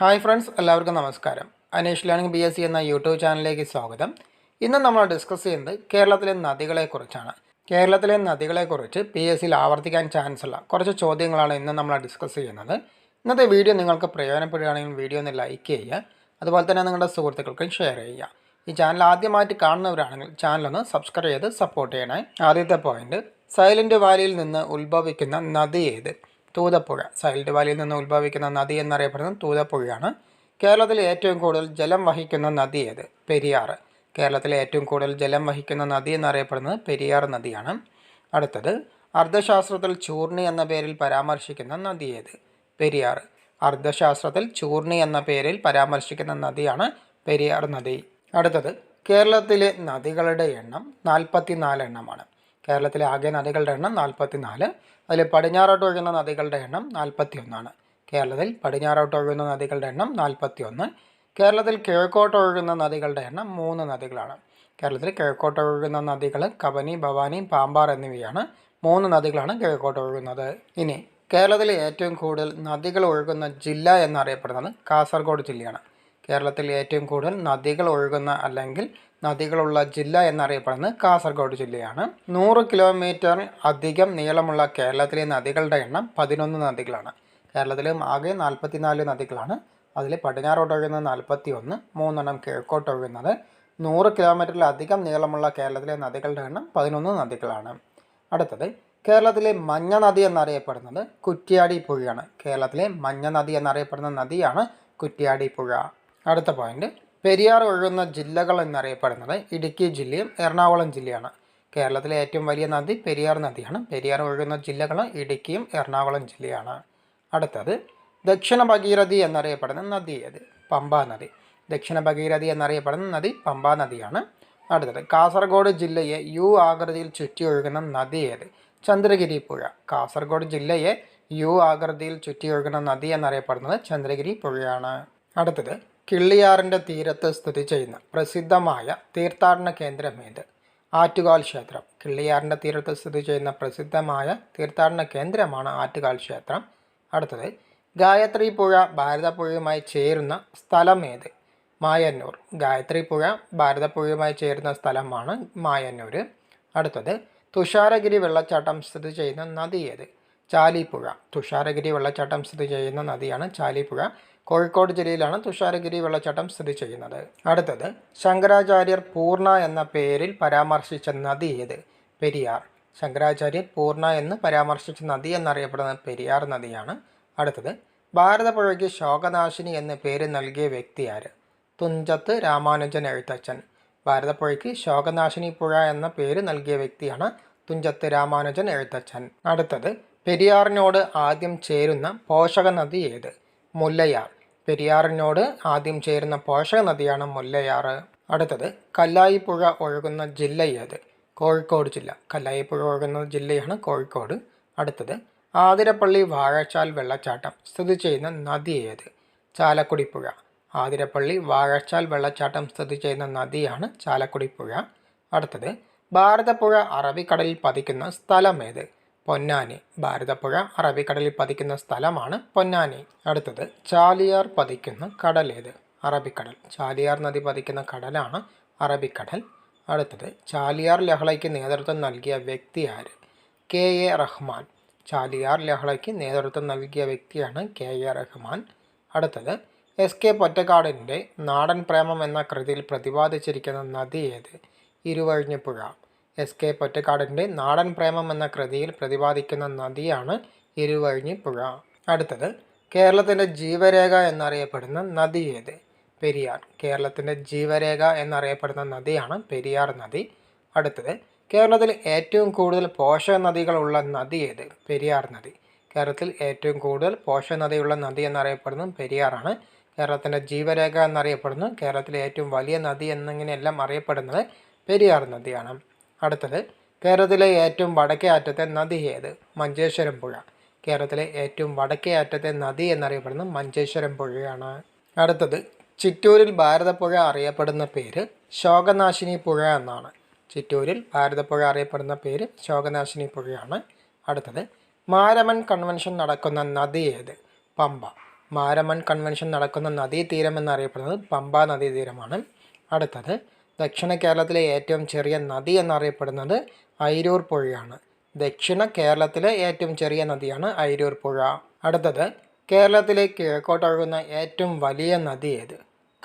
Hi friends എല്ലാവർക്കും നമസ്കാരം. Anesh learning B S C എന്ന യൂട്യൂബ് ചാനലിലേക്ക് സ്വാഗതം. ഇന്ന് നമ്മൾ ഡിസ്കസ് ചെയ്യുന്നത് കേരളത്തിലെ നദികളെക്കുറിച്ചാണ്. കേരളത്തിലെ നദികളെക്കുറിച്ച് പി എസ് സിയിൽ ആവർത്തിക്കാൻ ചാൻസ് ഉള്ള കുറച്ച് ചോദ്യങ്ങളാണ് ഇന്ന് നമ്മൾ ഡിസ്കസ് ചെയ്യുന്നത്. ഇന്നത്തെ വീഡിയോ നിങ്ങൾക്ക് പ്രയോജനപ്പെടുകയാണെങ്കിൽ വീഡിയോ ഒന്ന് ലൈക്ക് ചെയ്യുക. അതുപോലെ തന്നെ നിങ്ങളുടെ സുഹൃത്തുക്കൾക്കും ഷെയർ ചെയ്യുക. ഈ ചാനൽ ആദ്യമായിട്ട് കാണുന്നവരാണെങ്കിൽ ചാനലൊന്ന് സബ്സ്ക്രൈബ് ചെയ്ത് സപ്പോർട്ട് ചെയ്യണേ. ആദ്യത്തെ പോയിന്റ് സൈലന്റ് വാലിയിൽ നിന്ന് ഉത്ഭവിക്കുന്ന നദി ഏത്? തൂതപ്പുഴ സൈൽഡ് വാലിയിൽ നിന്ന് ഉത്ഭവിക്കുന്ന നദി എന്നറിയപ്പെടുന്നത് തൂതപ്പുഴയാണ്. കേരളത്തിൽ ഏറ്റവും കൂടുതൽ ജലം വഹിക്കുന്ന നദി ഏത്? പെരിയാർ കേരളത്തിലെ ഏറ്റവും കൂടുതൽ ജലം വഹിക്കുന്ന നദി എന്നറിയപ്പെടുന്നത് പെരിയാർ നദിയാണ്. അടുത്തത് അർദ്ധശാസ്ത്രത്തിൽ ചൂർണി എന്ന പേരിൽ പരാമർശിക്കുന്ന നദി ഏത്? പെരിയാർ അർദ്ധശാസ്ത്രത്തിൽ ചൂർണി എന്ന പേരിൽ പരാമർശിക്കുന്ന നദിയാണ് പെരിയാർ നദി. അടുത്തത് കേരളത്തിലെ നദികളുടെ എണ്ണം നാൽപ്പത്തി നാല് എണ്ണമാണ്. കേരളത്തിലെ ആകെ നദികളുടെ എണ്ണം നാൽപ്പത്തി നാല് അതിൽ പടിഞ്ഞാറോട്ട് ഒഴുകുന്ന നദികളുടെ എണ്ണം നാൽപ്പത്തി ഒന്നാണ് കേരളത്തിൽ പടിഞ്ഞാറോട്ട് ഒഴുകുന്ന നദികളുടെ എണ്ണം നാൽപ്പത്തി ഒന്ന് കേരളത്തിൽ കിഴക്കോട്ട് ഒഴുകുന്ന നദികളുടെ എണ്ണം മൂന്ന് നദികളാണ്. കേരളത്തിൽ കിഴക്കോട്ട് ഒഴുകുന്ന നദികൾ കബനി ഭവാനി പാമ്പാർ എന്നിവയാണ് മൂന്ന് നദികളാണ് കിഴക്കോട്ട് ഒഴുകുന്നത്. ഇനി കേരളത്തിലെ ഏറ്റവും കൂടുതൽ നദികൾ ഒഴുകുന്ന ജില്ല എന്നറിയപ്പെടുന്നത് കാസർഗോഡ് ജില്ലയാണ്. കേരളത്തിൽ ഏറ്റവും കൂടുതൽ നദികൾ ഒഴുകുന്ന അല്ലെങ്കിൽ നദികളുള്ള ജില്ല എന്നറിയപ്പെടുന്നത് കാസർഗോഡ് ജില്ലയാണ്. നൂറ് കിലോമീറ്റർ അധികം നീളമുള്ള കേരളത്തിലെ നദികളുടെ എണ്ണം പതിനൊന്ന് നദികളാണ്. കേരളത്തിലും ആകെ നാൽപ്പത്തിനാല് നദികളാണ്. അതിൽ പടിഞ്ഞാറോട്ട് ഒഴുകുന്നത് നാൽപ്പത്തി ഒന്ന് മൂന്നെണ്ണം കിഴക്കോട്ട് ഒഴുകുന്നത്. നൂറ് കിലോമീറ്ററിലധികം നീളമുള്ള കേരളത്തിലെ നദികളുടെ എണ്ണം പതിനൊന്ന് നദികളാണ്. അടുത്തത് കേരളത്തിലെ മഞ്ഞ നദി എന്നറിയപ്പെടുന്നത് കുറ്റ്യാടി പുഴയാണ്. കേരളത്തിലെ മഞ്ഞ നദി എന്നറിയപ്പെടുന്ന നദിയാണ് കുറ്റ്യാടി പുഴ. അടുത്ത പോയിന്റ് പെരിയാർ ഒഴുകുന്ന ജില്ലകൾ എന്നറിയപ്പെടുന്നത് ഇടുക്കി ജില്ലയും എറണാകുളം ജില്ലയാണ്. കേരളത്തിലെ ഏറ്റവും വലിയ നദി പെരിയാർ നദിയാണ്. പെരിയാർ ഒഴുകുന്ന ജില്ലകൾ ഇടുക്കിയും എറണാകുളം ജില്ലയാണ്. അടുത്തത് ദക്ഷിണ ഭഗീരഥി എന്നറിയപ്പെടുന്ന നദി ഏത്? പമ്പാ നദി. ദക്ഷിണ ഭഗീരഥി എന്നറിയപ്പെടുന്ന നദി പമ്പാ നദിയാണ്. അടുത്തത് കാസർഗോഡ് ജില്ലയെ യു ആകൃതിയിൽ ചുറ്റി ഒഴുകുന്ന നദി ഏത്? ചന്ദ്രഗിരി പുഴ. കാസർഗോഡ് ജില്ലയെ യു ആകൃതിയിൽ ചുറ്റി ഒഴുകുന്ന നദി എന്നറിയപ്പെടുന്നത് ചന്ദ്രഗിരി പുഴയാണ്. അടുത്തത് കിള്ളിയാറിന്റെ തീരത്ത് സ്ഥിതി ചെയ്യുന്ന പ്രസിദ്ധമായ തീർത്ഥാടന കേന്ദ്രം ഏത്? ആറ്റുകാൽ ക്ഷേത്രം. കിള്ളിയാറിന്റെ തീരത്ത് സ്ഥിതി ചെയ്യുന്ന പ്രസിദ്ധമായ തീർത്ഥാടന കേന്ദ്രമാണ് ആറ്റുകാൽ ക്ഷേത്രം. അടുത്തത് ഗായത്രി പുഴ ഭാരതപ്പുഴയുമായി ചേരുന്ന സ്ഥലം ഏത്? മായന്നൂർ. ഗായത്രി പുഴ ഭാരതപ്പുഴയുമായി ചേരുന്ന സ്ഥലമാണ് മായന്നൂർ. അടുത്തത് തുഷാരഗിരി വെള്ളച്ചാട്ടം സ്ഥിതി ചെയ്യുന്ന നദി ഏത്? ചാലിപ്പുഴ. തുഷാരഗിരി വെള്ളച്ചാട്ടം സ്ഥിതി ചെയ്യുന്ന നദിയാണ് ചാലിപ്പുഴ. കോഴിക്കോട് ജില്ലയിലാണ് തുഷാരഗിരി വെള്ളച്ചാട്ടം സ്ഥിതി ചെയ്യുന്നത്. അടുത്തത് ശങ്കരാചാര്യർ പൂർണ എന്ന പേരിൽ പരാമർശിച്ച നദി ഏത്? പെരിയാർ. ശങ്കരാചാര്യർ പൂർണ എന്ന് പരാമർശിച്ച നദി എന്നറിയപ്പെടുന്നത് പെരിയാർ നദിയാണ്. അടുത്തത് ഭാരതപ്പുഴയ്ക്ക് ശോകനാശിനി എന്ന പേര് നൽകിയ വ്യക്തി ആര്? തുഞ്ചത്ത് രാമാനുജൻ എഴുത്തച്ഛൻ. ഭാരതപ്പുഴയ്ക്ക് ശോകനാശിനി പുഴ എന്ന പേര് നൽകിയ വ്യക്തിയാണ് തുഞ്ചത്ത് രാമാനുജൻ എഴുത്തച്ഛൻ. അടുത്തത് പെരിയാറിനോട് ആദ്യം ചേരുന്ന പോഷക നദി ഏത്? മുല്ലയാർ. പെരിയാറിനോട് ആദ്യം ചേരുന്ന പോഷക നദിയാണ് മുല്ലയാറ്. അടുത്തത് കല്ലായിപ്പുഴ ഒഴുകുന്ന ജില്ല ഏത് കോഴിക്കോട് ജില്ല. കല്ലായിപ്പുഴ ഒഴുകുന്ന ജില്ലയാണ് കോഴിക്കോട്. അടുത്തത് ആതിരപ്പള്ളി വാഴച്ചാൽ വെള്ളച്ചാട്ടം സ്ഥിതി ചെയ്യുന്ന നദി ഏത് ചാലക്കുടി പുഴ ആതിരപ്പള്ളി വാഴച്ചാൽ വെള്ളച്ചാട്ടം സ്ഥിതി ചെയ്യുന്ന നദിയാണ് ചാലക്കുടി പുഴ അടുത്തത് ഭാരതപ്പുഴ അറബിക്കടലിൽ പതിക്കുന്ന സ്ഥലം ഏത് പൊന്നാനി. ഭാരതപ്പുഴ അറബിക്കടലിൽ പതിക്കുന്ന സ്ഥലമാണ് പൊന്നാനി. അടുത്തത് ചാലിയാർ പതിക്കുന്ന കടൽ ഏത്? അറബിക്കടൽ. ചാലിയാർ നദി പതിക്കുന്ന കടലാണ് അറബിക്കടൽ. അടുത്തത് ചാലിയാർ ലഹളയ്ക്ക് നേതൃത്വം നൽകിയ വ്യക്തി ആര്? K A Rahman. ചാലിയാർ ലഹളയ്ക്ക് നേതൃത്വം നൽകിയ വ്യക്തിയാണ് കെ എ റഹ്മാൻ. അടുത്തത് എസ് കെ പൊറ്റക്കാടിന്റെ നാടൻ പ്രേമം എന്ന കൃതിയിൽ പ്രതിപാദിച്ചിരിക്കുന്ന നദി ഏത്? ഇരുവഴിഞ്ഞപ്പുഴ. എസ് കെ പൊറ്റക്കാടിന്റെ നാടൻ പ്രേമം എന്ന കൃതിയിൽ പ്രതിപാദിക്കുന്ന നദിയാണ് ഇരുവഴിഞ്ഞിപ്പുഴ അടുത്തത് കേരളത്തിന്റെ ജീവരേഖ എന്നറിയപ്പെടുന്ന നദി ഏത്? പെരിയാർ. കേരളത്തിന്റെ ജീവരേഖ എന്നറിയപ്പെടുന്ന നദിയാണ് പെരിയാർ നദി. അടുത്തത് കേരളത്തിൽ ഏറ്റവും കൂടുതൽ പോഷക നദികളുള്ള നദി ഏത്? പെരിയാർ നദി. കേരളത്തിൽ ഏറ്റവും കൂടുതൽ പോഷക നദിയുള്ള നദി എന്നറിയപ്പെടുന്നത് പെരിയാറാണ്. കേരളത്തിന്റെ ജീവരേഖ എന്നറിയപ്പെടുന്നു കേരളത്തിലെ ഏറ്റവും വലിയ നദി എന്നിങ്ങനെയെല്ലാം അറിയപ്പെടുന്നത്? പെരിയാർ നദിയാണ്. അടുത്തത് കേരളത്തിലെ ഏറ്റവും വടക്കേ അറ്റത്തെ നദി ഏത്? മഞ്ചേശ്വരം പുഴ. കേരളത്തിലെ ഏറ്റവും വടക്കേ അറ്റത്തെ നദി എന്നറിയപ്പെടുന്നത് മഞ്ചേശ്വരം പുഴയാണ്. അടുത്തത് ചിറ്റൂരിൽ ഭാരതപ്പുഴ അറിയപ്പെടുന്ന പേര് ശോകനാശിനി പുഴ എന്നാണ്. ചിറ്റൂരിൽ ഭാരതപ്പുഴ അറിയപ്പെടുന്ന പേര് ശോകനാശിനി പുഴയാണ്. അടുത്തത് മാരമൻ കൺവെൻഷൻ നടക്കുന്ന നദി ഏത്? പമ്പ. മാരമൻ കൺവെൻഷൻ നടക്കുന്ന നദീതീരം എന്നറിയപ്പെടുന്നത് പമ്പ നദീതീരമാണ്. അടുത്തത് ദക്ഷിണ കേരളത്തിലെ ഏറ്റവും ചെറിയ നദി എന്നറിയപ്പെടുന്നത് അയിരൂർ പുഴയാണ്. ദക്ഷിണ കേരളത്തിലെ ഏറ്റവും ചെറിയ നദിയാണ് അയിരൂർ പുഴ. അടുത്തത് കേരളത്തിലെ കിഴക്കോട്ടൊഴുകുന്ന ഏറ്റവും വലിയ നദി ഏത്?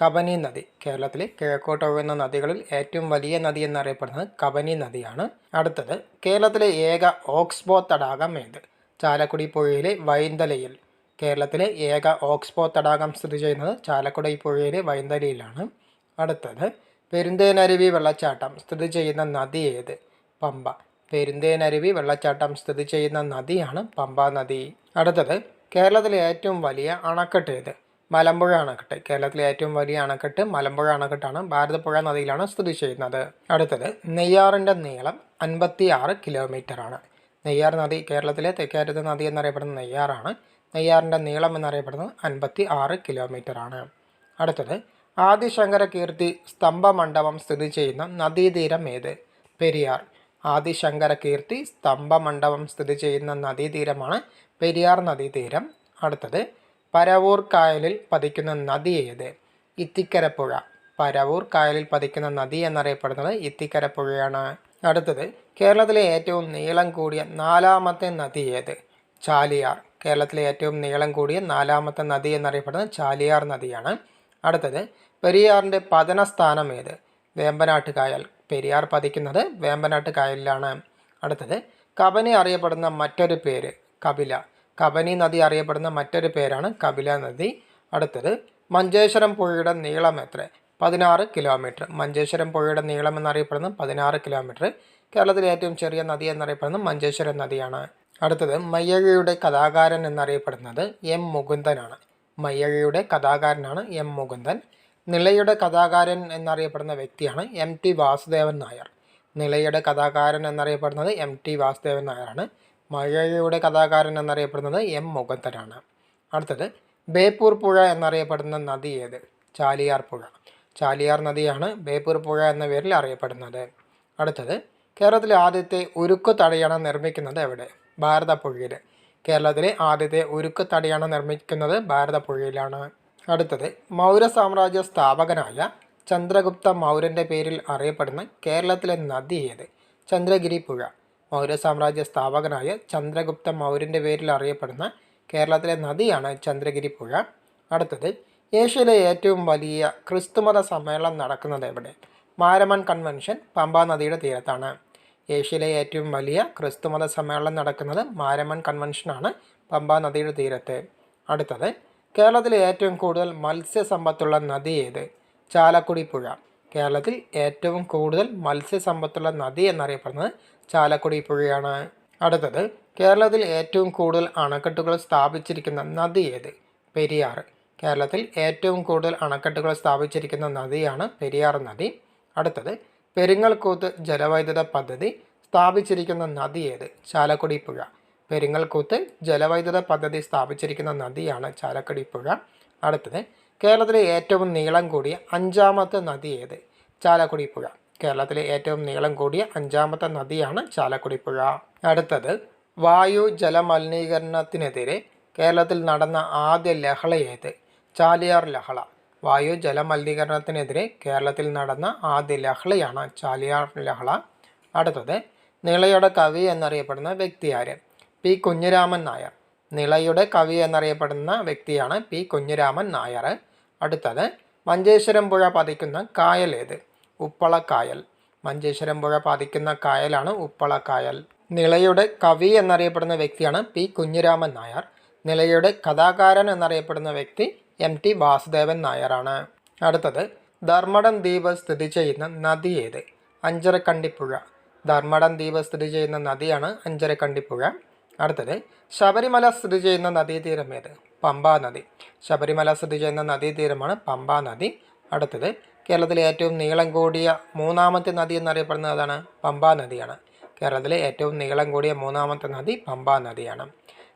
കബനി നദി. കേരളത്തിലെ കിഴക്കോട്ടൊഴുകുന്ന നദികളിൽ ഏറ്റവും വലിയ നദി എന്നറിയപ്പെടുന്നത് കബനി നദിയാണ്. അടുത്തത് കേരളത്തിലെ ഏക ഓക്സ്ബോ തടാകം ഏത്? ചാലക്കുടി പുഴയിലെ വൈന്തലയിൽ. കേരളത്തിലെ ഏക ഓക്സ്ബോ തടാകം സ്ഥിതി ചെയ്യുന്നത് ചാലക്കുടി പുഴയിലെ വൈന്തലയിലാണ്. അടുത്തത് പെരുന്തേനരുവി വെള്ളച്ചാട്ടം സ്ഥിതി ചെയ്യുന്ന നദി ഏത്? പമ്പ. പെരുന്തേനരുവി വെള്ളച്ചാട്ടം സ്ഥിതി ചെയ്യുന്ന നദിയാണ് പമ്പ നദി. അടുത്തത് കേരളത്തിലെ ഏറ്റവും വലിയ അണക്കെട്ട് ഏത്? മലമ്പുഴ അണക്കെട്ട്. കേരളത്തിലെ ഏറ്റവും വലിയ അണക്കെട്ട് മലമ്പുഴ അണക്കെട്ടാണ് ഭാരതപ്പുഴ നദിയിലാണ് സ്ഥിതി ചെയ്യുന്നത്. അടുത്തത് നെയ്യാറിന്റെ നീളം അൻപത്തി ആറ് കിലോമീറ്ററാണ്. നെയ്യാർ നദി കേരളത്തിലെ തെക്കേറ്റത്തെ നദി എന്നറിയപ്പെടുന്ന നെയ്യാറാണ്. നെയ്യാറിന്റെ നീളം എന്നറിയപ്പെടുന്നത് അൻപത്തി ആറ് കിലോമീറ്ററാണ്. അടുത്തത് ആദിശങ്കര കീർത്തി സ്തംഭമണ്ഡപം സ്ഥിതി ചെയ്യുന്ന നദീതീരം ഏത്? പെരിയാർ. ആദിശങ്കര കീർത്തി സ്തംഭമണ്ഡപം സ്ഥിതി ചെയ്യുന്ന നദീതീരമാണ് പെരിയാർ നദീതീരം. അടുത്തത് പരവൂർ കായലിൽ പതിക്കുന്ന നദി ഏത്? ഇത്തിക്കരപ്പുഴ. പരവൂർ കായലിൽ പതിക്കുന്ന നദി എന്നറിയപ്പെടുന്നത് ഇത്തിക്കരപ്പുഴയാണ്. അടുത്തത് കേരളത്തിലെ ഏറ്റവും നീളം കൂടിയ നാലാമത്തെ നദി ഏത്? ചാലിയാർ. കേരളത്തിലെ ഏറ്റവും നീളം കൂടിയ നാലാമത്തെ നദി എന്നറിയപ്പെടുന്നത് ചാലിയാർ നദിയാണ്. അടുത്തത് പെരിയാറിന്റെ പതന സ്ഥാനം ഏത്? വേമ്പനാട്ട് കായൽ പെരിയാർ പതിക്കുന്നത് വേമ്പനാട്ട് കായലിലാണ് അടുത്തത് കബനി അറിയപ്പെടുന്ന മറ്റൊരു പേര് കപില. കബനി നദി അറിയപ്പെടുന്ന മറ്റൊരു പേരാണ് കപില നദി. അടുത്തത് മഞ്ചേശ്വരം പുഴയുടെ നീളം എത്ര? പതിനാറ് കിലോമീറ്റർ. മഞ്ചേശ്വരം പുഴയുടെ നീളം എന്നറിയപ്പെടുന്നത് പതിനാറ് കിലോമീറ്റർ. കേരളത്തിലെ ഏറ്റവും ചെറിയ നദി എന്നറിയപ്പെടുന്നത് മഞ്ചേശ്വരം നദിയാണ്. അടുത്തത് മയ്യഴിയുടെ കഥാകാരൻ എന്നറിയപ്പെടുന്നത് എം മുകുന്ദനാണ്. മയ്യഴിയുടെ കഥാകാരനാണ് എം മുകുന്ദൻ. നിളയുടെ കഥാകാരൻ എന്നറിയപ്പെടുന്ന വ്യക്തിയാണ് എം ടി വാസുദേവൻ നായർ. നിളയുടെ കഥാകാരൻ എന്നറിയപ്പെടുന്നത് എം ടി വാസുദേവൻ നായരാണ്. മഴയുടെ കഥാകാരൻ എന്നറിയപ്പെടുന്നത് എം മുകുന്ദനാണ്. അടുത്തത് ബേപ്പൂർ പുഴ എന്നറിയപ്പെടുന്ന നദി ഏത്? ചാലിയാർ പുഴ. ചാലിയാർ നദിയാണ് ബേപ്പൂർ പുഴ എന്ന പേരിൽ അറിയപ്പെടുന്നത്. അടുത്തത് കേരളത്തിലെ ആദ്യത്തെ ഉരുക്കു തടയണ നിർമ്മിക്കുന്നത് എവിടെ? ഭാരതപ്പുഴയിൽ കേരളത്തിലെ ആദ്യത്തെ ഉരുക്ക് തടിയാണ് നിർമ്മിക്കുന്നത് ഭാരതപ്പുഴയിലാണ്. അടുത്തത് മൗര്യ സാമ്രാജ്യ സ്ഥാപകനായ ചന്ദ്രഗുപ്ത മൗര്യന്റെ പേരിൽ അറിയപ്പെടുന്ന കേരളത്തിലെ നദി ഏത്? ചന്ദ്രഗിരി പുഴ. മൗര്യ സാമ്രാജ്യ സ്ഥാപകനായ ചന്ദ്രഗുപ്ത മൗര്യന്റെ പേരിൽ അറിയപ്പെടുന്ന കേരളത്തിലെ നദിയാണ് ചന്ദ്രഗിരി പുഴ. അടുത്തത് ഏഷ്യയിലെ ഏറ്റവും വലിയ ക്രിസ്തുമത സമ്മേളനം നടക്കുന്നത് എവിടെ? മാരമൺ കൺവെൻഷൻ പമ്പാ നദിയുടെ തീരത്താണ്. ഏഷ്യയിലെ ഏറ്റവും വലിയ ക്രിസ്തുമത സമ്മേളനം നടക്കുന്നത് മാരമൺ കൺവെൻഷനാണ് പമ്പാ നദിയുടെ തീരത്ത്. അടുത്തത് കേരളത്തിലെ ഏറ്റവും കൂടുതൽ മത്സ്യസമ്പത്തുള്ള നദി ഏത്? ചാലക്കുടി പുഴ. കേരളത്തിൽ ഏറ്റവും കൂടുതൽ മത്സ്യസമ്പത്തുള്ള നദി എന്നറിയപ്പെടുന്നത് ചാലക്കുടി പുഴയാണ്. അടുത്തത് കേരളത്തിൽ ഏറ്റവും കൂടുതൽ അണക്കെട്ടുകൾ സ്ഥാപിച്ചിരിക്കുന്ന നദി ഏത്? പെരിയാർ. കേരളത്തിൽ ഏറ്റവും കൂടുതൽ അണക്കെട്ടുകൾ സ്ഥാപിച്ചിരിക്കുന്ന നദിയാണ് പെരിയാർ നദി. അടുത്തത് പെരിങ്ങൽകൂത്ത് ജലവൈദ്യുത പദ്ധതി സ്ഥാപിച്ചിരിക്കുന്ന നദി ഏത്? ചാലക്കുടി പുഴ. പെരിങ്ങൽകൂത്ത് ജലവൈദ്യുത പദ്ധതി സ്ഥാപിച്ചിരിക്കുന്ന നദിയാണ് ചാലക്കുടി പുഴ. അടുത്തത് കേരളത്തിലെ ഏറ്റവും നീളം കൂടിയ അഞ്ചാമത്തെ നദി ഏത്? ചാലക്കുടി പുഴ. കേരളത്തിലെ ഏറ്റവും നീളം കൂടിയ അഞ്ചാമത്തെ നദിയാണ് ചാലക്കുടി പുഴ. അടുത്തത് വായു ജലമലിനീകരണത്തിനെതിരെ കേരളത്തിൽ നടന്ന ആദ്യ ലഹള ഏത്? ചാലിയാർ ലഹള. വായു ജലമലിനീകരണത്തിനെതിരെ കേരളത്തിൽ നടന്ന ആദ്യ ലഹളയാണ് ചാലിയാർ ലഹള. അടുത്തത് നിളയുടെ കവി എന്നറിയപ്പെടുന്ന വ്യക്തി ആര്? പി കുഞ്ഞിരാമൻ നായർ. നിളയുടെ കവി എന്നറിയപ്പെടുന്ന വ്യക്തിയാണ് പി കുഞ്ഞിരാമൻ നായർ. അടുത്തത് മഞ്ചേശ്വരം പുഴ പതിക്കുന്ന കായൽ ഏത്? ഉപ്പളക്കായൽ മഞ്ചേശ്വരം പുഴ പതിക്കുന്ന കായലാണ് ഉപ്പളക്കായൽ നിളയുടെ കവി എന്നറിയപ്പെടുന്ന വ്യക്തിയാണ് പി കുഞ്ഞിരാമൻ നായർ. നിളയുടെ കഥാകാരൻ എന്നറിയപ്പെടുന്ന വ്യക്തി എം ടി വാസുദേവൻ നായരാണ്. അടുത്തത് ധർമ്മടം ദ്വീപ് സ്ഥിതി ചെയ്യുന്ന നദി ഏത്? അഞ്ചരക്കണ്ടിപ്പുഴ. ധർമ്മടം ദ്വീപ് സ്ഥിതി ചെയ്യുന്ന നദിയാണ് അഞ്ചരക്കണ്ടിപ്പുഴ. അടുത്തത് ശബരിമല സ്ഥിതി ചെയ്യുന്ന നദീതീരം ഏത്? പമ്പാ നദി. ശബരിമല സ്ഥിതി ചെയ്യുന്ന നദീതീരമാണ് പമ്പാ നദി. അടുത്തത് കേരളത്തിലെ ഏറ്റവും നീളം കൂടിയ മൂന്നാമത്തെ നദി എന്നറിയപ്പെടുന്നത് അതാണ് പമ്പാ നദിയാണ്. കേരളത്തിലെ ഏറ്റവും നീളം കൂടിയ മൂന്നാമത്തെ നദി പമ്പാ നദിയാണ്.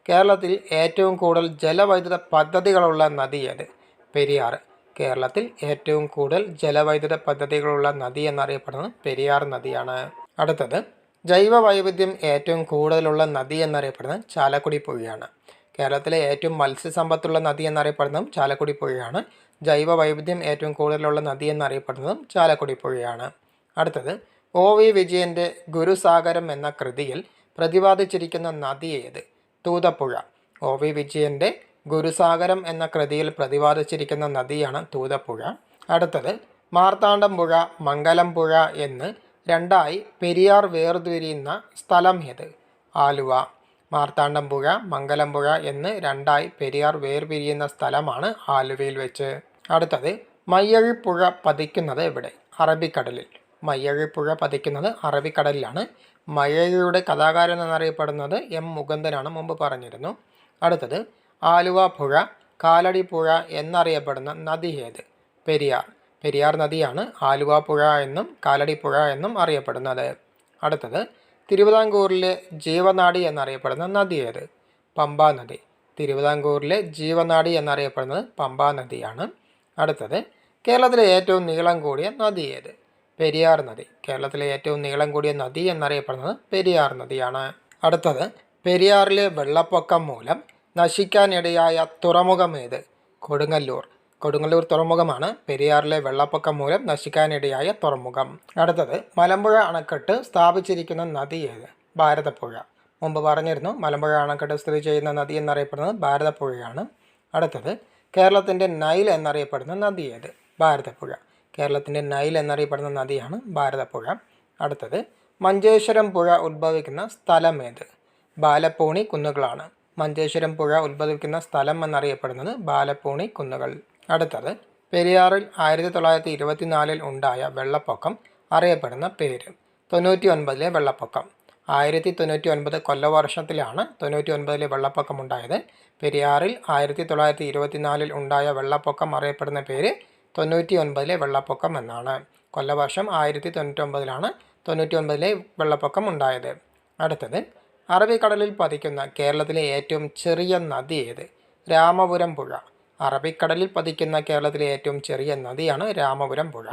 കേരളത്തിൽ ഏറ്റവും കൂടുതൽ ജലവൈദ്യുത പദ്ധതികളുള്ള നദി ഏത്? പെരിയാർ. കേരളത്തിൽ ഏറ്റവും കൂടുതൽ ജലവൈദ്യുത പദ്ധതികളുള്ള നദി എന്നറിയപ്പെടുന്നത് പെരിയാർ നദിയാണ്. അടുത്തത് ജൈവ വൈവിധ്യം ഏറ്റവും കൂടുതലുള്ള നദി എന്നറിയപ്പെടുന്നത് ചാലക്കുടി പുഴയാണ്. കേരളത്തിലെ ഏറ്റവും മത്സ്യസമ്പത്തുള്ള നദി എന്നറിയപ്പെടുന്നതും ചാലക്കുടി പുഴയാണ്. ജൈവ വൈവിധ്യം ഏറ്റവും കൂടുതലുള്ള നദി എന്നറിയപ്പെടുന്നതും ചാലക്കുടി പുഴയാണ്. അടുത്തത് ഒ വി വിജയന്റെ ഗുരുസാഗരം എന്ന കൃതിയിൽ പ്രതിപാദിച്ചിരിക്കുന്ന നദി ഏത്? തൂതപ്പുഴ. ഒ. വി. വിജയന്റെ ഗുരുസാഗരം എന്ന കൃതിയിൽ പ്രതിപാദിച്ചിരിക്കുന്ന നദിയാണ് തൂതപ്പുഴ. അടുത്തത് മാർത്താണ്ഡംപുഴ മംഗലംപുഴ മംഗലം പുഴ എന്ന് രണ്ടായി പെരിയാർ വേർതിരിയുന്ന സ്ഥലം ഏത്? ആലുവ. മാർത്താണ്ഡംപുഴ മംഗലംപുഴ മംഗലം പുഴ എന്ന് രണ്ടായി പെരിയാർ വേർപിരിയുന്ന സ്ഥലമാണ് ആലുവയിൽ വെച്ച്. അടുത്തത് മയ്യഴിപ്പുഴ പുഴ പതിക്കുന്നത് എവിടെ? അറബിക്കടലിൽ. മയ്യഴിപ്പുഴ പുഴ പതിക്കുന്നത് അറബിക്കടലിലാണ്. മയ്യഴിയുടെ കഥാകാരൻ എന്നറിയപ്പെടുന്നത് എം മുകുന്ദനാണ് മുമ്പ് പറഞ്ഞിരുന്നു. അടുത്തത് ആലുവ പുഴ കാലടി പുഴ എന്നറിയപ്പെടുന്ന നദി ഏത്? പെരിയാർ. പെരിയാർ നദിയാണ് ആലുവ പുഴ എന്നും കാലടി പുഴ എന്നും അറിയപ്പെടുന്നത്. അടുത്തത് തിരുവിതാംകൂറിലെ ജീവനാടി എന്നറിയപ്പെടുന്ന നദി ഏത്? പമ്പാ നദി. തിരുവിതാംകൂറിലെ ജീവനാടി എന്നറിയപ്പെടുന്നത് പമ്പാ നദിയാണ്. അടുത്തത് കേരളത്തിലെ ഏറ്റവും നീളം കൂടിയ നദി ഏത്? പെരിയാർ നദി. കേരളത്തിലെ ഏറ്റവും നീളം കൂടിയ നദി എന്നറിയപ്പെടുന്നത് പെരിയാർ നദിയാണ്. അടുത്തത് പെരിയാറിലെ വെള്ളപ്പൊക്കം മൂലം നശിക്കാനിടയായ തുറമുഖം ഏത്? കൊടുങ്ങല്ലൂർ. കൊടുങ്ങല്ലൂർ തുറമുഖമാണ് പെരിയാറിലെ വെള്ളപ്പൊക്കം മൂലം നശിക്കാനിടയായ തുറമുഖം. അടുത്തത് മലമ്പുഴ അണക്കെട്ട് സ്ഥാപിച്ചിരിക്കുന്ന നദി ഏത്? ഭാരതപ്പുഴ. മുമ്പ് പറഞ്ഞിരുന്നു മലമ്പുഴ അണക്കെട്ട് സ്ഥിതി ചെയ്യുന്ന നദി എന്നറിയപ്പെടുന്നത് ഭാരതപ്പുഴയാണ്. അടുത്തത് കേരളത്തിന്റെ നൈൽ എന്നറിയപ്പെടുന്ന നദി ഏത്? ഭാരതപ്പുഴ. കേരളത്തിന്റെ നൈൽ എന്നറിയപ്പെടുന്ന നദിയാണ് ഭാരതപ്പുഴ. അടുത്തത് മഞ്ചേശ്വരം പുഴ ഉത്ഭവിക്കുന്ന സ്ഥലം ഏത്? ബാലപ്പൂണി കുന്നുകളാണ്. മഞ്ചേശ്വരം പുഴ ഉത്ഭവിക്കുന്ന സ്ഥലം എന്നറിയപ്പെടുന്നത് ബാലപ്പൂണി കുന്നുകൾ. അടുത്തത് പെരിയാറിൽ ആയിരത്തി തൊള്ളായിരത്തി ഇരുപത്തിനാലിൽ ഉണ്ടായ വെള്ളപ്പൊക്കം അറിയപ്പെടുന്ന പേര്. തൊണ്ണൂറ്റി ഒൻപതിലെ വെള്ളപ്പൊക്കം. ആയിരത്തി തൊണ്ണൂറ്റി ഒൻപത് കൊല്ലവർഷത്തിലാണ് തൊണ്ണൂറ്റി ഒൻപതിലെ വെള്ളപ്പൊക്കം ഉണ്ടായത്. പെരിയാറിൽ ആയിരത്തി തൊള്ളായിരത്തി ഇരുപത്തിനാലിൽ ഉണ്ടായ വെള്ളപ്പൊക്കം അറിയപ്പെടുന്ന പേര് തൊണ്ണൂറ്റി ഒൻപതിലെ വെള്ളപ്പൊക്കം എന്നാണ്. കൊല്ലവർഷം ആയിരത്തി തൊണ്ണൂറ്റി ഒമ്പതിലാണ് തൊണ്ണൂറ്റി ഒൻപതിലെ വെള്ളപ്പൊക്കം ഉണ്ടായത്. അടുത്തത് അറബിക്കടലിൽ പതിക്കുന്ന കേരളത്തിലെ ഏറ്റവും ചെറിയ നദി ഏത്? രാമപുരം പുഴ. അറബിക്കടലിൽ പതിക്കുന്ന കേരളത്തിലെ ഏറ്റവും ചെറിയ നദിയാണ് രാമപുരം പുഴ.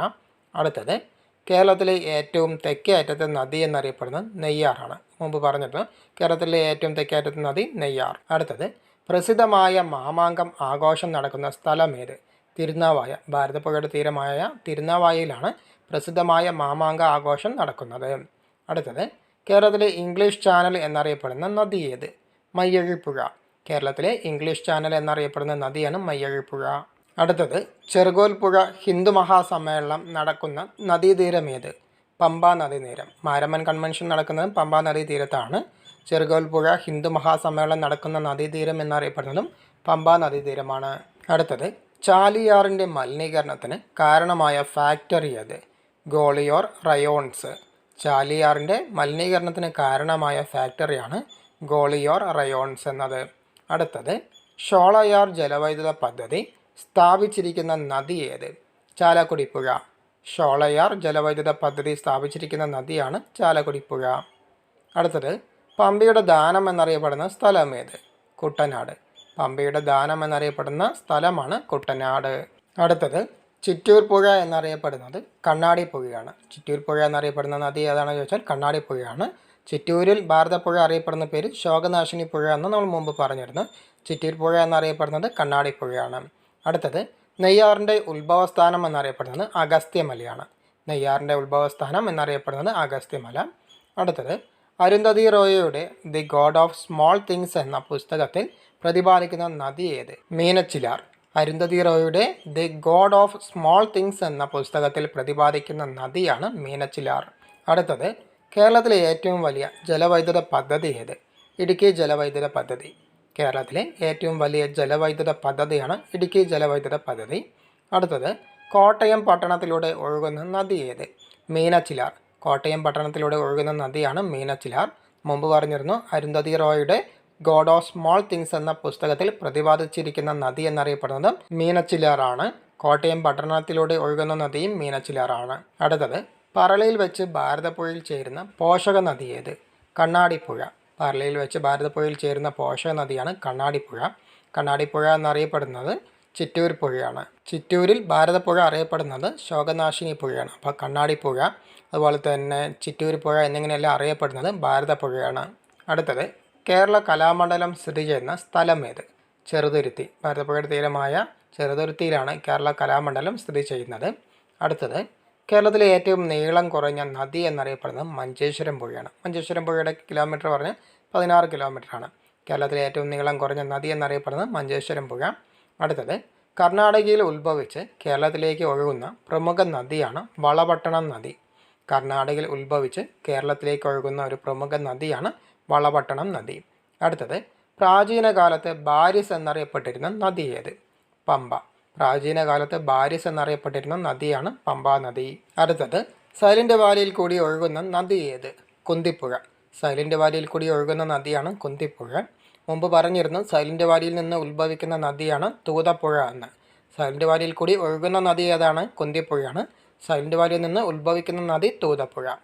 അടുത്തത് കേരളത്തിലെ ഏറ്റവും തെക്കേ അറ്റത്തെ നദി എന്നറിയപ്പെടുന്നത് നെയ്യാറാണ്. മുമ്പ് പറഞ്ഞത് കേരളത്തിലെ ഏറ്റവും തെക്കേ അറ്റത്തെ നദി നെയ്യാർ. അടുത്തത് പ്രസിദ്ധമായ മാമാങ്കം ആഘോഷം നടക്കുന്ന സ്ഥലം ഏത്? തിരുനാവായ ഭാരതപ്പുഴയുടെ തീരമായ തിരുനാവായയിലാണ് പ്രസിദ്ധമായ മാമാങ്ക ആഘോഷം നടക്കുന്നത്. അടുത്തത് കേരളത്തിലെ ഇംഗ്ലീഷ് ചാനൽ എന്നറിയപ്പെടുന്ന നദി ഏത്? മയ്യഴിപ്പുഴ. കേരളത്തിലെ ഇംഗ്ലീഷ് ചാനൽ എന്നറിയപ്പെടുന്ന നദിയാണ് മയ്യഴിപ്പുഴ. അടുത്തത് ചെറുകോൽ പുഴ ഹിന്ദു മഹാസമ്മേളനം നടക്കുന്ന നദീതീരം ഏത്? പമ്പ നദീതീരം. മാരമ്മൻ കൺവെൻഷൻ നടക്കുന്നത് പമ്പ നദീതീരത്താണ്. ചെറുകോൽ പുഴ ഹിന്ദു മഹാസമ്മേളനം നടക്കുന്ന നദീതീരം എന്നറിയപ്പെടുന്നതും പമ്പ നദീതീരമാണ്. അടുത്തത് ചാലിയാറിന്റെ മലിനീകരണത്തിന് കാരണമായ ഫാക്ടറി അത് ഗോളിയോർ റയോൺസ്. ചാലിയാറിന്റെ മലിനീകരണത്തിന് കാരണമായ ഫാക്ടറിയാണ് ഗോളിയോർ റയോൺസ് എന്നത്. അടുത്തത് ഷോളയാർ ജലവൈദ്യുത പദ്ധതി സ്ഥാപിച്ചിരിക്കുന്ന നദി ഏത്? ചാലക്കുടി പുഴ ഷോളയാർ ജലവൈദ്യുത പദ്ധതി സ്ഥാപിച്ചിരിക്കുന്ന നദിയാണ് ചാലക്കുടി പുഴ അടുത്തത് പമ്പയുടെ ദാനം എന്നറിയപ്പെടുന്ന സ്ഥലം ഏത്? കുട്ടനാട്. പമ്പയുടെ ദാനം എന്നറിയപ്പെടുന്ന സ്ഥലമാണ് കുട്ടനാട്. അടുത്തത് ചിറ്റൂർ പുഴ എന്നറിയപ്പെടുന്നത് കണ്ണാടി പുഴയാണ്. ചിറ്റൂർ പുഴ എന്നറിയപ്പെടുന്ന നദി ഏതാണെന്ന് ചോദിച്ചാൽ കണ്ണാടി പുഴയാണ്. ചിറ്റൂരിൽ ഭാരതപ്പുഴ അറിയപ്പെടുന്ന പേര് ശോകനാശിനി പുഴ എന്ന് നമ്മൾ മുമ്പ് പറഞ്ഞിരുന്നു. ചിറ്റൂർ പുഴ എന്നറിയപ്പെടുന്നത് കണ്ണാടി പുഴയാണ്. അടുത്തത് നെയ്യാറിന്റെ ഉത്ഭവസ്ഥാനം എന്നറിയപ്പെടുന്നത് അഗസ്ത്യമലയാണ്. നെയ്യാറിന്റെ ഉത്ഭവസ്ഥാനം എന്നറിയപ്പെടുന്നത് അഗസ്ത്യമല. അടുത്തത് Arundhati റോയയുടെ the god of small things എന്ന പുസ്തകത്തിൽ പ്രതിപാദിക്കുന്ന നദി ഏത്? Meenachilar. Arundhati റോയുടെ the god of small things എന്ന പുസ്തകത്തിൽ പ്രതിപാദിക്കുന്ന നദിയാണ് മീനച്ചിലാർ. അടുത്തത് കേരളത്തിലെ ഏറ്റവും വലിയ ജലവൈദ്യുത പദ്ധതി ഏത്? ഇടുക്കി ജലവൈദ്യുത പദ്ധതി. കേരളത്തിലെ ഏറ്റവും വലിയ ജലവൈദ്യുത പദ്ധതിയാണ് ഇടുക്കി ജലവൈദ്യുത പദ്ധതി. അടുത്തത് കോട്ടയം പട്ടണത്തിലൂടെ ഒഴുകുന്ന നദി ഏത്? മീനച്ചിലാർ. കോട്ടയം പട്ടണത്തിലൂടെ ഒഴുകുന്ന നദിയാണ് മീനച്ചിലാർ. മുമ്പ് പറഞ്ഞിരുന്നു അരുന്ധതി റോയുടെ ഗോഡ് ഓഫ് സ്മോൾ തിങ്സ് എന്ന പുസ്തകത്തിൽ പ്രതിപാദിച്ചിരിക്കുന്ന നദി എന്നറിയപ്പെടുന്നത് മീനച്ചിലാറാണ്. കോട്ടയം പട്ടണത്തിലൂടെ ഒഴുകുന്ന നദിയും മീനച്ചിലാറാണ്. അടുത്തത് പറളയിൽ വെച്ച് ഭാരതപ്പുഴയിൽ ചേരുന്ന പോഷക നദി ഏത്? കണ്ണാടിപ്പുഴ. പറളയിൽ വെച്ച് ഭാരതപ്പുഴയിൽ ചേരുന്ന പോഷക നദിയാണ് കണ്ണാടിപ്പുഴ. കണ്ണാടിപ്പുഴ എന്നറിയപ്പെടുന്നത് ചിറ്റൂർ പുഴയാണ്. ചിറ്റൂരിൽ ഭാരതപ്പുഴ അറിയപ്പെടുന്നത് ശോകനാശിനി പുഴയാണ്. അപ്പോൾ കണ്ണാടിപ്പുഴ അതുപോലെ തന്നെ ചിറ്റൂർ പുഴ എന്നിങ്ങനെയെല്ലാം അറിയപ്പെടുന്നത് ഭാരതപ്പുഴയാണ്. അടുത്തത് കേരള കലാമണ്ഡലം സ്ഥിതി ചെയ്യുന്ന സ്ഥലം ഏത്? ചെറുതുരുത്തി. ഭാരതപ്പുഴയുടെ തീരമായ ചെറുതുരുത്തിയിലാണ് കേരള കലാമണ്ഡലം സ്ഥിതി ചെയ്യുന്നത്. അടുത്തത് കേരളത്തിലെ ഏറ്റവും നീളം കുറഞ്ഞ നദി എന്നറിയപ്പെടുന്നത് മഞ്ചേശ്വരം പുഴയാണ്. മഞ്ചേശ്വരം പുഴയുടെ കിലോമീറ്റർ പറഞ്ഞ് പതിനാറ് കിലോമീറ്ററാണ്. കേരളത്തിലെ ഏറ്റവും നീളം കുറഞ്ഞ നദി എന്നറിയപ്പെടുന്നത് മഞ്ചേശ്വരം പുഴ. അടുത്തത് കർണാടകയിൽ ഉത്ഭവിച്ച് കേരളത്തിലേക്ക് ഒഴുകുന്ന പ്രമുഖ നദിയാണ് വളപട്ടണം നദി. കർണാടകയിൽ ഉത്ഭവിച്ച് കേരളത്തിലേക്ക് ഒഴുകുന്ന ഒരു പ്രമുഖ നദിയാണ് വളപട്ടണം നദി. അടുത്തത് പ്രാചീന കാലത്ത് ബാരിസ് എന്നറിയപ്പെട്ടിരുന്ന നദി ഏത്? പമ്പ. പ്രാചീന കാലത്ത് ബാരിസ് എന്നറിയപ്പെട്ടിരുന്ന നദിയാണ് പമ്പ നദി. അടുത്തത് സൈലന്റ് വാലിയിൽ കൂടി ഒഴുകുന്ന നദി ഏത്? കുന്തിപ്പുഴ. സൈലന്റ് വാലിയിൽ കൂടി ഒഴുകുന്ന നദിയാണ് കുന്തിപ്പുഴ. മുമ്പ് പറഞ്ഞിരുന്നു സൈലന്റ് വാലിയിൽ നിന്ന് ഉത്ഭവിക്കുന്ന നദിയാണ് തൂതപ്പുഴ എന്ന്. സൈലന്റ് വാലിയിൽ കൂടി ഒഴുകുന്ന നദി ഏതാണ്? കുന്തിപ്പുഴയാണ്. സൈലന്റ് വാലിയിൽ നിന്ന് ഉത്ഭവിക്കുന്ന നദി തൂതപ്പുഴ.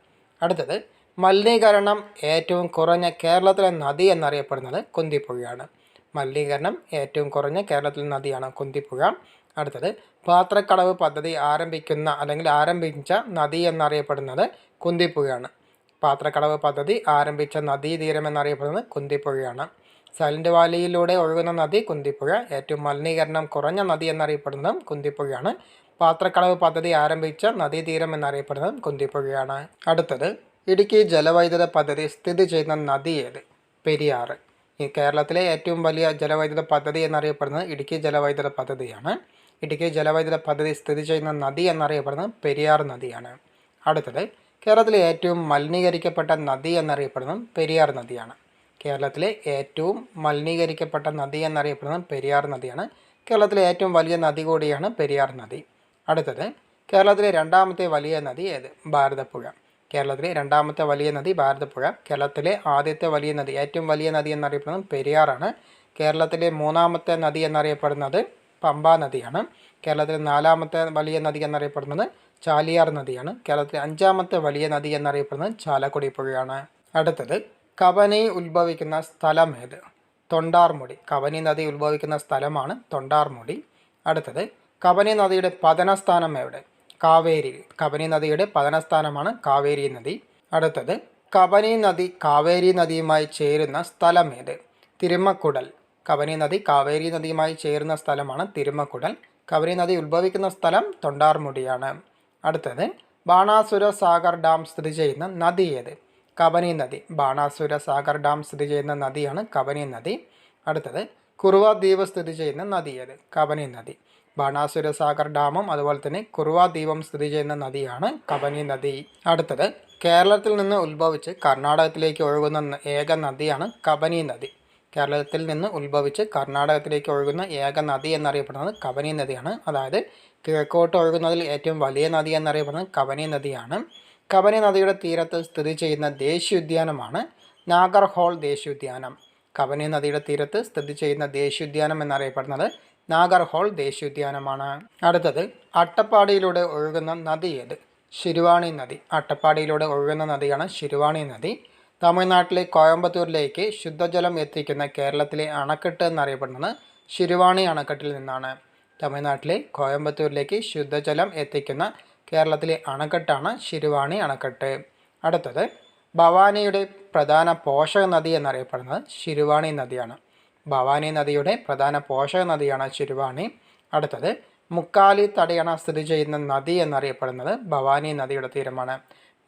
അടുത്തത് മലിനീകരണം ഏറ്റവും കുറഞ്ഞ കേരളത്തിലെ നദി എന്നറിയപ്പെടുന്നത് കുന്തിപ്പുഴയാണ്. മലിനീകരണം ഏറ്റവും കുറഞ്ഞ കേരളത്തിലെ നദിയാണ് കുന്തിപ്പുഴ. അടുത്തത് പാത്രക്കടവ് പദ്ധതി ആരംഭിക്കുന്ന അല്ലെങ്കിൽ ആരംഭിച്ച നദി എന്നറിയപ്പെടുന്നത് കുന്തിപ്പുഴയാണ്. പാത്രക്കടവ് പദ്ധതി ആരംഭിച്ച നദീതീരം എന്നറിയപ്പെടുന്നത് കുന്തിപ്പുഴയാണ്. സൈലന്റ് വാലിയിലൂടെ ഒഴുകുന്ന നദി കുന്തിപ്പുഴ. ഏറ്റവും മലിനീകരണം കുറഞ്ഞ നദി എന്നറിയപ്പെടുന്നതും കുന്തിപ്പുഴയാണ്. പാത്രക്കടവ് പദ്ധതി ആരംഭിച്ച നദീതീരം എന്നറിയപ്പെടുന്നതും കുന്തിപ്പുഴയാണ്. അടുത്തത് ഇടുക്കി ജലവൈദ്യുത പദ്ധതി സ്ഥിതി ചെയ്യുന്ന നദി ഏത്? പെരിയാർ ഈ കേരളത്തിലെ ഏറ്റവും വലിയ ജലവൈദ്യുത പദ്ധതി എന്നറിയപ്പെടുന്നത് ഇടുക്കി ജലവൈദ്യുത പദ്ധതിയാണ്. ഇടുക്കി ജലവൈദ്യുത പദ്ധതി സ്ഥിതി ചെയ്യുന്ന നദി എന്നറിയപ്പെടുന്നത് പെരിയാർ നദിയാണ്. അടുത്തത് കേരളത്തിലെ ഏറ്റവും മലിനീകരിക്കപ്പെട്ട നദി എന്നറിയപ്പെടുന്നത് പെരിയാർ നദിയാണ്. കേരളത്തിലെ ഏറ്റവും മലിനീകരിക്കപ്പെട്ട നദി എന്നറിയപ്പെടുന്നത് പെരിയാർ നദിയാണ്. കേരളത്തിലെ ഏറ്റവും വലിയ നദി കൂടിയാണ് പെരിയാർ നദി. അടുത്തത് കേരളത്തിലെ രണ്ടാമത്തെ വലിയ നദി ഏത്? ഭാരതപ്പുഴ. കേരളത്തിലെ രണ്ടാമത്തെ വലിയ നദി ഭാരതപ്പുഴ. കേരളത്തിലെ ആദ്യത്തെ വലിയ നദി ഏറ്റവും വലിയ നദി എന്നറിയപ്പെടുന്നത് പെരിയാറാണ്. കേരളത്തിലെ മൂന്നാമത്തെ നദി എന്നറിയപ്പെടുന്നത് പമ്പാ നദിയാണ്. കേരളത്തിലെ നാലാമത്തെ വലിയ നദി എന്നറിയപ്പെടുന്നത് ചാലിയാർ നദിയാണ്. കേരളത്തിലെ അഞ്ചാമത്തെ വലിയ നദി എന്നറിയപ്പെടുന്നത് ചാലക്കുടി പുഴയാണ്. അടുത്തത് കവനി ഉത്ഭവിക്കുന്ന സ്ഥലം ഏത്? തൊണ്ടാർമുടി. കവനി നദി ഉത്ഭവിക്കുന്ന സ്ഥലമാണ് തൊണ്ടാർമുടി. അടുത്തത് കവനി നദിയുടെ പതനസ്ഥാനം എവിടെ? കാവേരി കബനി നദിയുടെ പതനസ്ഥാനമാണ് കാവേരി നദി. അടുത്തത് കബനി നദി കാവേരി നദിയുമായി ചേരുന്ന സ്ഥലം ഏത്? തിരുമക്കുടൽ. കബനി നദി കാവേരി നദിയുമായി ചേരുന്ന സ്ഥലമാണ് തിരുമക്കുടൽ. കബനി നദി ഉത്ഭവിക്കുന്ന സ്ഥലം തൊണ്ടാർമുടിയാണ്. അടുത്തത് ബാണാസുര സാഗർ ഡാം സ്ഥിതി ചെയ്യുന്ന നദി ഏത്? കബനി നദി. ബാണാസുര സാഗർ ഡാം സ്ഥിതി ചെയ്യുന്ന നദിയാണ് കബനി നദി. അടുത്തത് കുറുവ ദ്വീപ് സ്ഥിതി ചെയ്യുന്ന നദി ഏത്? കബനി നദി. ബാണാസുര സാഗർ ഡാമും അതുപോലെ തന്നെ കുറുവ ദ്വീപം സ്ഥിതി ചെയ്യുന്ന നദിയാണ് കബനി നദി. അടുത്തത് കേരളത്തിൽ നിന്ന് ഉത്ഭവിച്ച് കർണാടകത്തിലേക്ക് ഒഴുകുന്ന ഏക നദിയാണ് കബനി നദി. കേരളത്തിൽ നിന്ന് ഉത്ഭവിച്ച് കർണാടകത്തിലേക്ക് ഒഴുകുന്ന ഏക നദി എന്നറിയപ്പെടുന്നത് കബനി നദിയാണ്. അതായത് കിഴക്കോട്ട് ഒഴുകുന്നതിൽ ഏറ്റവും വലിയ നദി എന്നറിയപ്പെടുന്നത് കബനി നദിയാണ്. കബനി നദിയുടെ തീരത്ത് സ്ഥിതി ചെയ്യുന്ന ദേശീയോദ്യാനമാണ് നാഗർഹോൾ ദേശീയോദ്യാനം. കബനി നദിയുടെ തീരത്ത് സ്ഥിതി ചെയ്യുന്ന ദേശീയോദ്യാനം എന്നറിയപ്പെടുന്നത് നാഗർഹോൾ ദേശീയോദ്യാനമാണ്. അടുത്തത് അട്ടപ്പാടിയിലൂടെ ഒഴുകുന്ന നദി ഏത്? ശിരുവാണി നദി. അട്ടപ്പാടിയിലൂടെ ഒഴുകുന്ന നദിയാണ് ശിരുവാണി നദി. തമിഴ്നാട്ടിലെ കോയമ്പത്തൂരിലേക്ക് ശുദ്ധജലം എത്തിക്കുന്ന കേരളത്തിലെ അണക്കെട്ട് എന്നറിയപ്പെടുന്നത് ശിരുവാണി അണക്കെട്ടിൽ നിന്നാണ്. തമിഴ്നാട്ടിലെ കോയമ്പത്തൂരിലേക്ക് ശുദ്ധജലം എത്തിക്കുന്ന കേരളത്തിലെ അണക്കെട്ടാണ് ശിരുവാണി അണക്കെട്ട്. അടുത്തത് ഭവാനിയുടെ പ്രധാന പോഷക നദി എന്നറിയപ്പെടുന്നത് ശിരുവാണി നദിയാണ്. ഭവാനി നദിയുടെ പ്രധാന പോഷക നദിയാണ് ശിരുവാണി അടുത്തത് മുക്കാലി തടയണ സ്ഥിതി ചെയ്യുന്ന നദി എന്നറിയപ്പെടുന്നത് ഭവാനി നദിയുടെ തീരമാണ്.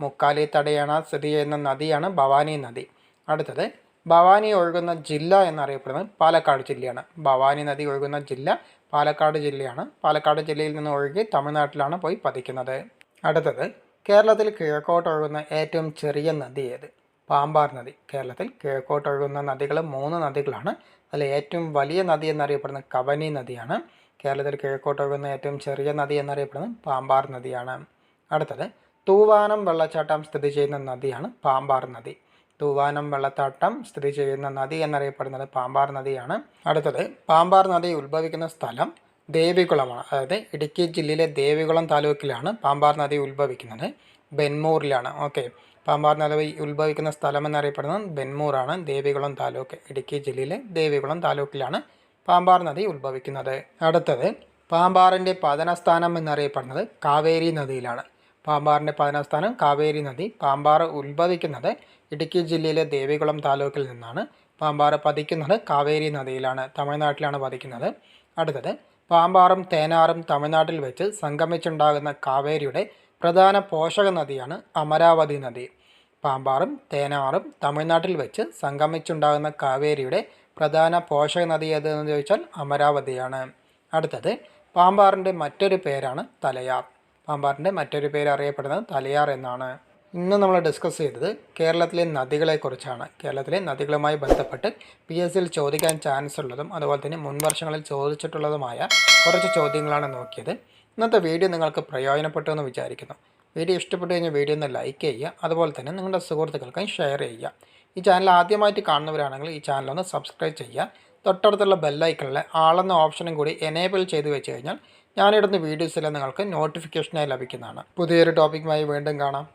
മുക്കാലി തടയണ സ്ഥിതി ചെയ്യുന്ന നദിയാണ് ഭവാനി നദി. അടുത്തത് ഭവാനി ഒഴുകുന്ന ജില്ല എന്നറിയപ്പെടുന്നത് പാലക്കാട് ജില്ലയാണ്. ഭവാനി നദി ഒഴുകുന്ന ജില്ല പാലക്കാട് ജില്ലയാണ്. പാലക്കാട് ജില്ലയിൽ നിന്ന് ഒഴുകി തമിഴ്നാട്ടിലാണ് പോയി പതിക്കുന്നത്. അടുത്തത് കേരളത്തിൽ കിഴക്കോട്ട് ഒഴുകുന്ന ഏറ്റവും ചെറിയ നദി ഏത്? പാമ്പാർ നദി. കേരളത്തിൽ കിഴക്കോട്ട് ഒഴുകുന്ന നദികൾ മൂന്ന് നദികളാണ്. അതിൽ ഏറ്റവും വലിയ നദി എന്നറിയപ്പെടുന്നത് കവനി നദിയാണ്. കേരളത്തിൽ കിഴക്കോട്ട് ഒഴുകുന്ന ഏറ്റവും ചെറിയ നദി എന്നറിയപ്പെടുന്നത് പാമ്പാർ നദിയാണ്. അടുത്തത് തൂവാനം വെള്ളച്ചാട്ടം സ്ഥിതി ചെയ്യുന്ന നദിയാണ് പാമ്പാർ നദി. തൂവാനം വെള്ളച്ചാട്ടം സ്ഥിതി ചെയ്യുന്ന നദി എന്നറിയപ്പെടുന്നത് പാമ്പാർ നദിയാണ്. അടുത്തത് പാമ്പാർ നദി ഉത്ഭവിക്കുന്ന സ്ഥലം ദേവികുളമാണ്. അതായത് ഇടുക്കി ജില്ലയിലെ ദേവികുളം താലൂക്കിലാണ് പാമ്പാർ നദി ഉത്ഭവിക്കുന്നത്. ബെൻമൂറിലാണ് ഓക്കെ. പാമ്പാർ നദി ഉത്ഭവിക്കുന്ന സ്ഥലം എന്നറിയപ്പെടുന്നത് ബെൻമൂറാണ്. ദേവികുളം താലൂക്ക് ഇടുക്കി ജില്ലയിലെ ദേവികുളം താലൂക്കിലാണ് പാമ്പാർ നദി ഉത്ഭവിക്കുന്നത്. അടുത്തത് പാമ്പാറിന്റെ പതനസ്ഥാനം എന്നറിയപ്പെടുന്നത് കാവേരി നദിയിലാണ്. പാമ്പാറിന്റെ പതനസ്ഥാനം കാവേരി നദി. പാമ്പാർ ഉത്ഭവിക്കുന്നത് ഇടുക്കി ജില്ലയിലെ ദേവികുളം താലൂക്കിൽ നിന്നാണ്. പാമ്പാറ് പതിക്കുന്നത് കാവേരി നദിയിലാണ് തമിഴ്നാട്ടിലാണ് പതിക്കുന്നത്. അടുത്തത് പാമ്പാറും തേനാറും തമിഴ്നാട്ടിൽ വെച്ച് സംഗമിച്ചുണ്ടാകുന്ന കാവേരിയുടെ പ്രധാന പോഷക നദിയാണ് അമരാവതി നദി. പാമ്പാറും തേനാറും തമിഴ്നാട്ടിൽ വെച്ച് സംഗമിച്ചുണ്ടാകുന്ന കാവേരിയുടെ പ്രധാന പോഷക നദി ഏതെന്ന് ചോദിച്ചാൽ അമരാവതിയാണ്. അടുത്തത് പാമ്പാറിന്റെ മറ്റൊരു പേരാണ് തലയാർ. പാമ്പാറിന്റെ മറ്റൊരു പേര് അറിയപ്പെടുന്നത് തലയാർ എന്നാണ്. ഇന്ന് നമ്മൾ ഡിസ്കസ് ചെയ്തത് കേരളത്തിലെ നദികളെക്കുറിച്ചാണ്. കേരളത്തിലെ നദികളുമായി ബന്ധപ്പെട്ട് പി എസ് സിയിൽ ചോദിക്കാൻ ചാൻസ് ഉള്ളതും അതുപോലെ തന്നെ മുൻ വർഷങ്ങളിൽ ചോദിച്ചിട്ടുള്ളതുമായ കുറച്ച് ചോദ്യങ്ങളാണ് നോക്കിയത്. ഇന്നത്തെ വീഡിയോ നിങ്ങൾക്ക് പ്രയോജനപ്പെട്ടു എന്ന് വിചാരിക്കുന്നു. വീഡിയോ ഇഷ്ടപ്പെട്ടു കഴിഞ്ഞാൽ വീഡിയോ ഒന്ന് ലൈക്ക് ചെയ്യുക അതുപോലെ തന്നെ നിങ്ങളുടെ സുഹൃത്തുക്കൾക്കും ഷെയർ ചെയ്യുക. ഈ ചാനൽ ആദ്യമായിട്ട് കാണുന്നവരാണെങ്കിൽ ഈ ചാനൽ ഒന്ന് സബ്സ്ക്രൈബ് ചെയ്യുക. തൊട്ടടുത്തുള്ള ബെല്ലൈക്കണിലെ ആളെന്ന ഓപ്ഷനും കൂടി എനേബിൾ ചെയ്ത് വെച്ച് കഴിഞ്ഞാൽ ഞാനിടുന്ന വീഡിയോസിലെ നിങ്ങൾക്ക് നോട്ടിഫിക്കേഷനായി ലഭിക്കുന്നതാണ്. പുതിയൊരു ടോപ്പിക്കുമായി വീണ്ടും കാണാം.